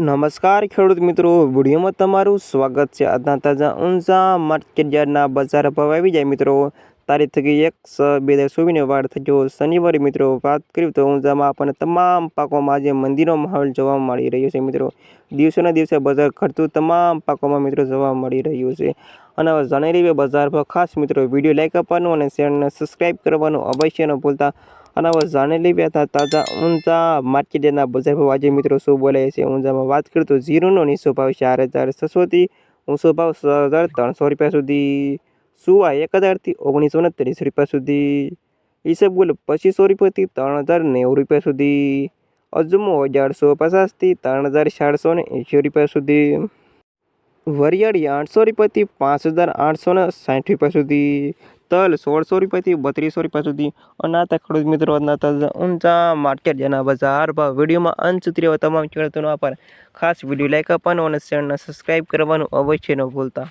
નમસ્કાર ખેડૂત મિત્રો, વિડીયોમાં તમારું સ્વાગત છે. આજના તાજા ઊંઝા માર્કેટ બજાર ભાવ આવી જાય મિત્રો. તારીખ થકી એક બે હજાર ચોવીસને વાર થયો શનિવારે મિત્રો વાત કરીએ તો ઊંઝામાં આપણને તમામ પાકોમાં આજે મંદિરનો માહોલ જોવા મળી રહ્યો છે મિત્રો. દિવસેના દિવસે બજાર ઘટતું તમામ પાકોમાં મિત્રો જોવા મળી રહ્યું છે. અને હવે જાણી લઈએ બજાર પર ખાસ મિત્રો. વીડિયો લાઈક આપવાનું અને ચેનલને સબસ્ક્રાઈબ કરવાનું અવશ્ય ન ભૂલતા. અને હવે જાણી હતા તાજા ઊંઝા માર્કેટના બજાર ભાવ. આજે મિત્રો શું બોલે છે? ઊંઝામાં વાત કરીએ તો જીરુનો નીચો ભાવ ચાર હજાર છસોથી ઊંચો ભાવ છ હજાર ત્રણસો રૂપિયા સુધી. સુવા એક હજારથી ઓગણીસો ને ત્રીસ રૂપિયા સુધી. ઈસબગુલ પચીસો રૂપિયાથી ત્રણ હજાર નેવું રૂપિયા સુધી. અજમો અગિયારસો પચાસથી ત્રણ હજાર ચારસો ને એંશી રૂપિયા સુધી. વરિયાળી આઠસો રૂપિયાથી પાંચ હજાર આઠસો ને સાઠ રૂપિયા સુધી. તલ સોળસો રૂપિયાથી બત્રીસો રૂપિયા સુધી. અને હતા ખેડૂત મિત્રો ઊંચા માર્કેટ જેના બજાર ભાવ વિડીયોમાં અંત સુધી તમામ ખેડૂતોનો આભાર. ખાસ વીડિયો લાઈક આપવાનો અને ચેનલને સબસ્ક્રાઈબ કરવાનું અવશ્ય ન ભૂલતા.